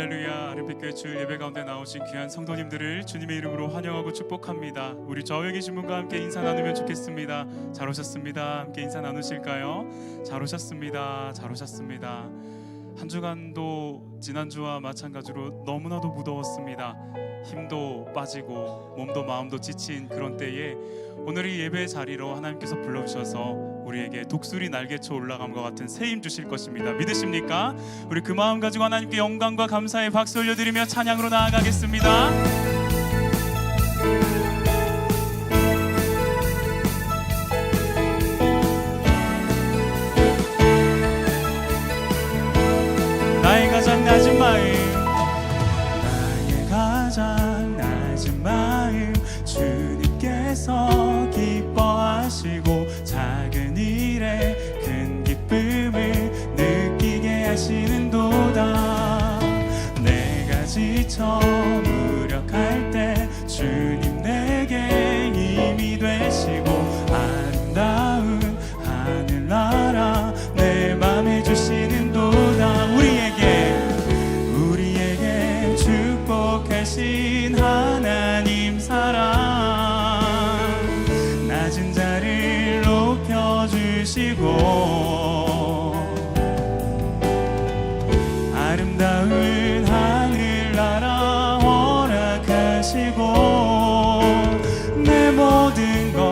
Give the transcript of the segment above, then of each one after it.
할렐루야. 아름빛교회 주 예배 가운데 나오신 귀한 성도님들을 주님의 이름으로 환영하고 축복합니다. 우리 좌우에 계신 분과 함께 인사 나누면 좋겠습니다. 잘 오셨습니다. 함께 인사 나누실까요? 잘 오셨습니다. 잘 오셨습니다. 한 주간도 지난주와 마찬가지로 너무나도 무더웠습니다. 힘도 빠지고 몸도 마음도 지친 그런 때에 오늘 이 예배 자리로 하나님께서 불러주셔서 우리에게 독수리 날개쳐 올라감과 같은 새힘 주실 것입니다 믿으십니까? 우리 그 마음 가지고 하나님께 영광과 감사의 박수 올려드리며 찬양으로 나아가겠습니다. 모든 것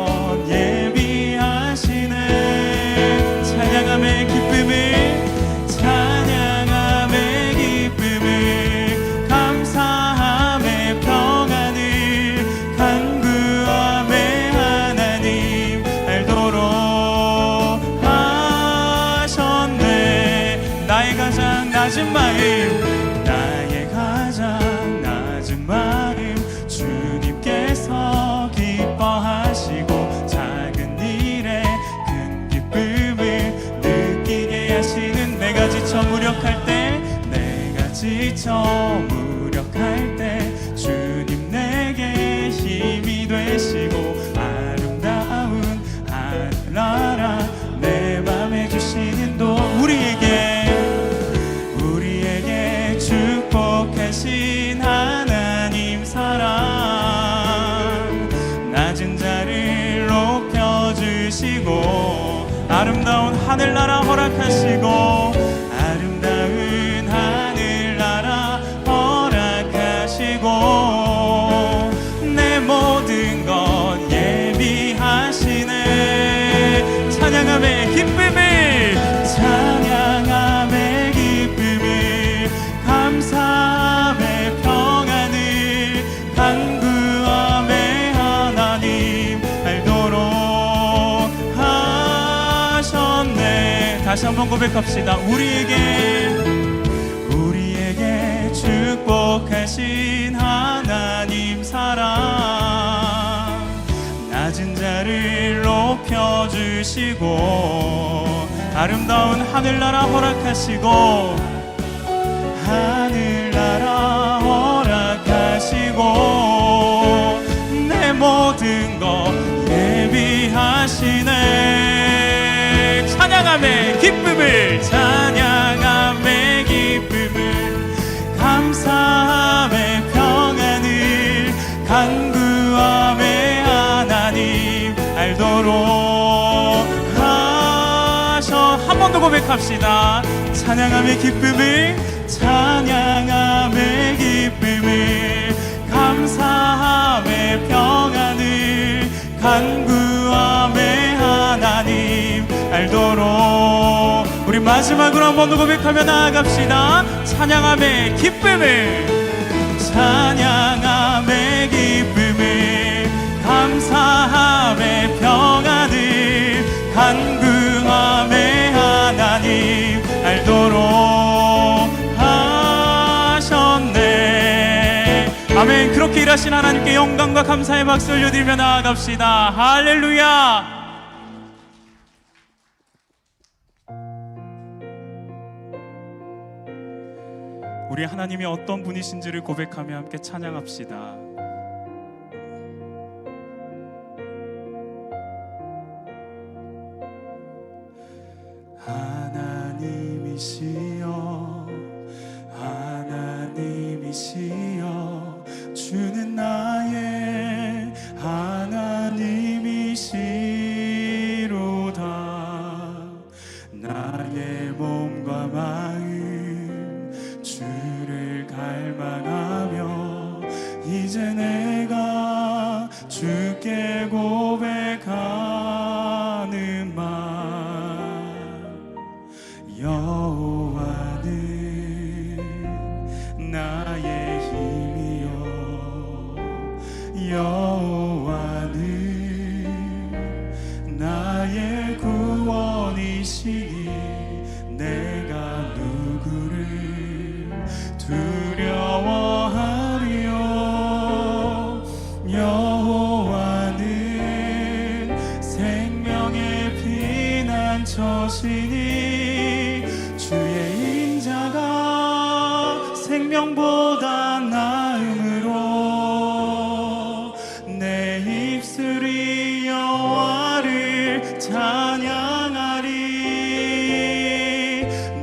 지쳐 무력할 때 주님 내게 힘이 되시고 아름다운 하늘나라 내 맘에 주시는 도 우리에게 우리에게 축복하신 하나님 사랑. 낮은 자를 높여주시고 아름다운 하늘나라 허락하시고 한번 고백합시다. 우리에게 우리에게 축복하신 하나님 사랑. 낮은 자를 높여 주시고 아름다운 하늘나라 허락하시고 하늘나라 허락하시고 내 모든 것 예비하시네. 찬양함의 찬양함의 기쁨을 감사함의 평안을 간구함의 하나님 알도록 하셔. 한 번 더 고백합시다. 찬양함의 기쁨을 찬양 마지막으로 한 번 더 고백하며 나아갑시다. 찬양함의 기쁨을. 찬양함의 기쁨을. 감사함의 평안을. 간구함의 하나님. 알도록 하셨네. 아멘. 그렇게 일하신 하나님께 영광과 감사의 박수 올려드리며 나아갑시다. 할렐루야 우리 하나님이 어떤 분이신지를 고백하며 함께 찬양합시다. 하 피난처시니 주의 인자가 생명보다 나음으로 내 입술이 여호와를 찬양하리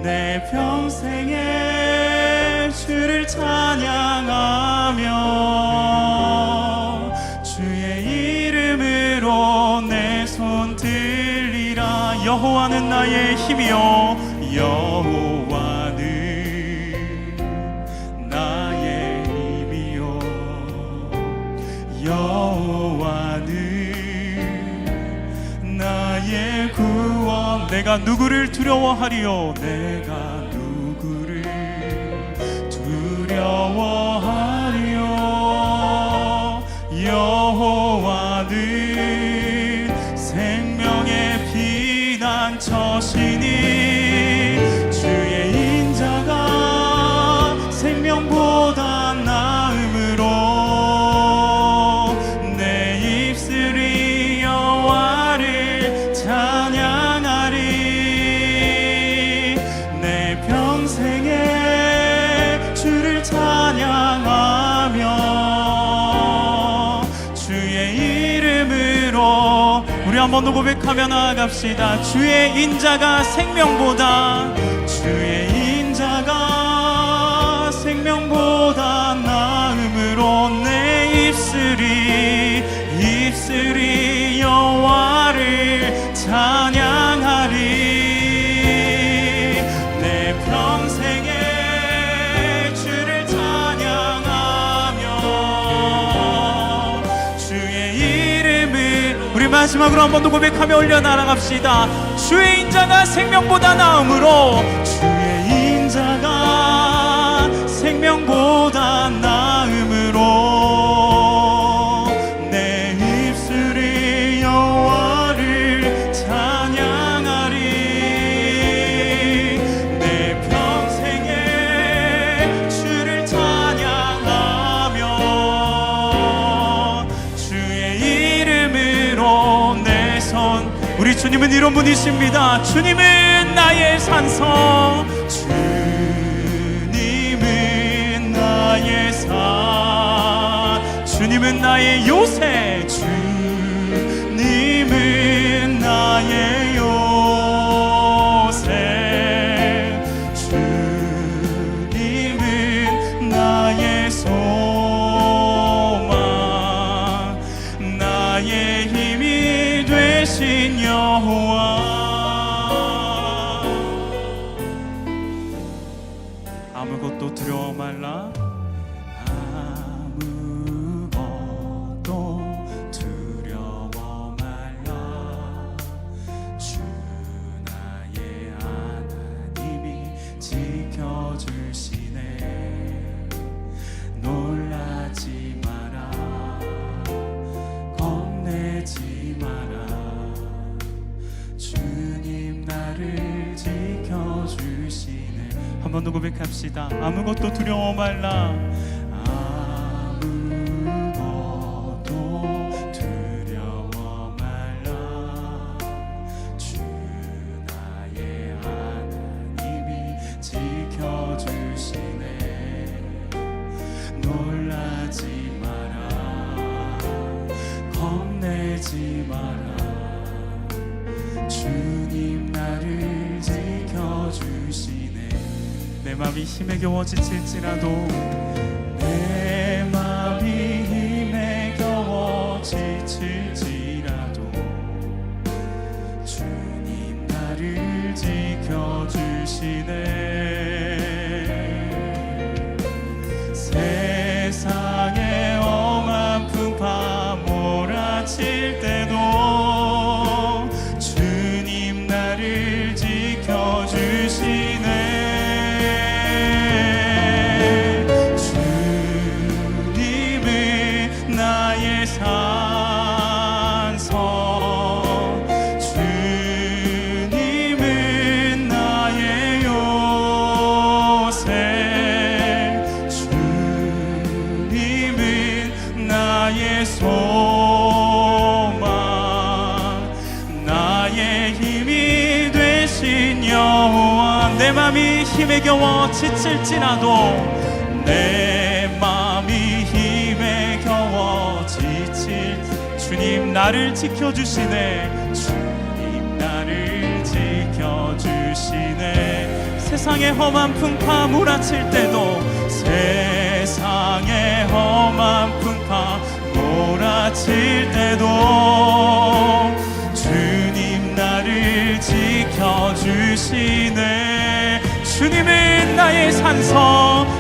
내 평생에 주를 찬양하며 주의 이름으로 내 손들 여호와는 나의 힘이요 여호와는 나의 힘이요 여호와는 나의 구원. 내가 누구를 두려워하리요? 내가 누구를 두려워하리요 피난처시니 주의 인자가 생명보다 나음으로 내 입술이 여호와를 찬양하리. 내 평생에 주를 찬양하며 주의 이름 으로 우리 한번 더 고백하며 나아갑시다. 주의 인자가 생명보다 주의 인자가 생명보다 나음으로 내 입술이 입술이 여호와를 찬 마지막으로 한 번 더 고백하며 올려 날아갑시다. 주의 인자가 생명보다 나음으로. 주의 인자가 생명보다 나 주님은 이런 분이십니다. 주님은 나의 산성. 주님은 나의 산 주님은 나의 요새. 주 한번 더 고백합시다. 아무것도 두려워 말라 힘에 겨워 지칠지라도 힘에 겨워 지칠지라도 내 맘이 힘에 겨워 지칠 주님 나를 지켜주시네. 주님 나를 지켜주시네. 세상의 험한 풍파 몰아칠 때도 세상의 험한 풍파 몰아칠 때도 주님 나를 지켜주시네 주님은 나의 산성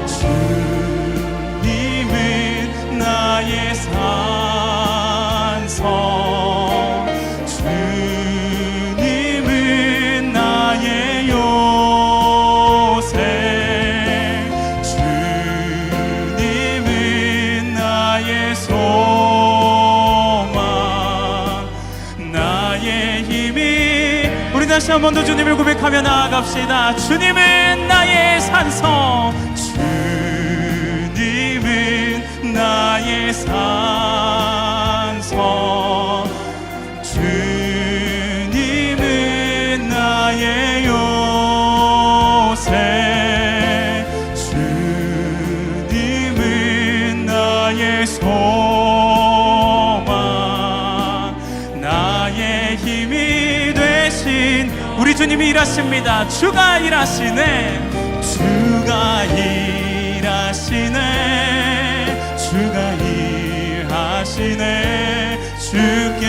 다시 한 번 더 주님을 고백하며 나아갑시다. 주님은 나의 산성. 주님은 나의 산성. 주님은 나의 요새 일하십니다. 주가 일하시네. 주가 일하시네. 주가 일하시네. 주께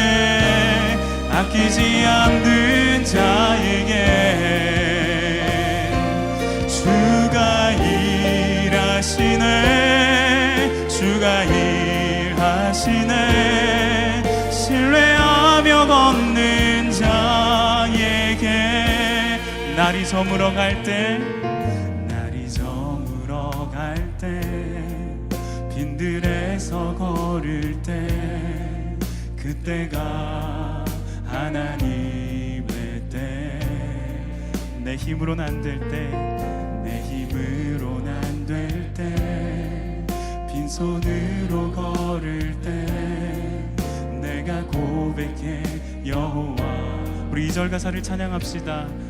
아끼지 않는 자에게 날이 저물어 갈 때 날이 저물어 갈 때 빈들에서 걸을 때 그때가 하나님의 때. 내 힘으로는 안될 때 내 힘으로는 안될 때 빈손으로 걸을 때 내가 고백해 여호와. 우리 2절 가사를 찬양합시다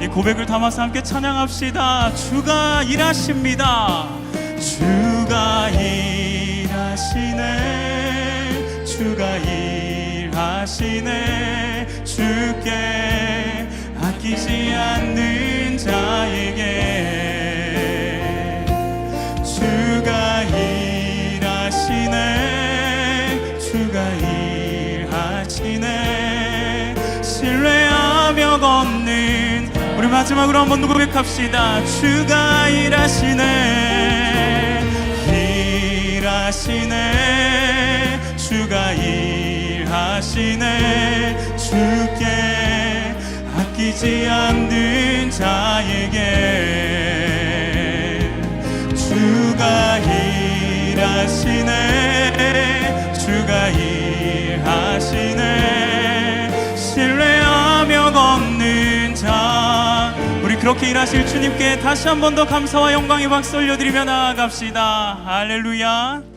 이 고백을 담아서 함께 찬양합시다. 주가 일하십니다. 주가 일하시네. 주가 일하시네. 주께 아끼지 않는 마지막으로 한번더 고백합시다. 주가 일하시네. 일하시네. 주가 일하시네. 주께 아끼지 않는 자에게 그렇게 일하실 주님께 다시 한 번 더 감사와 영광의 박수 올려드리며 나아갑시다. 할렐루야